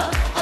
감사합니다.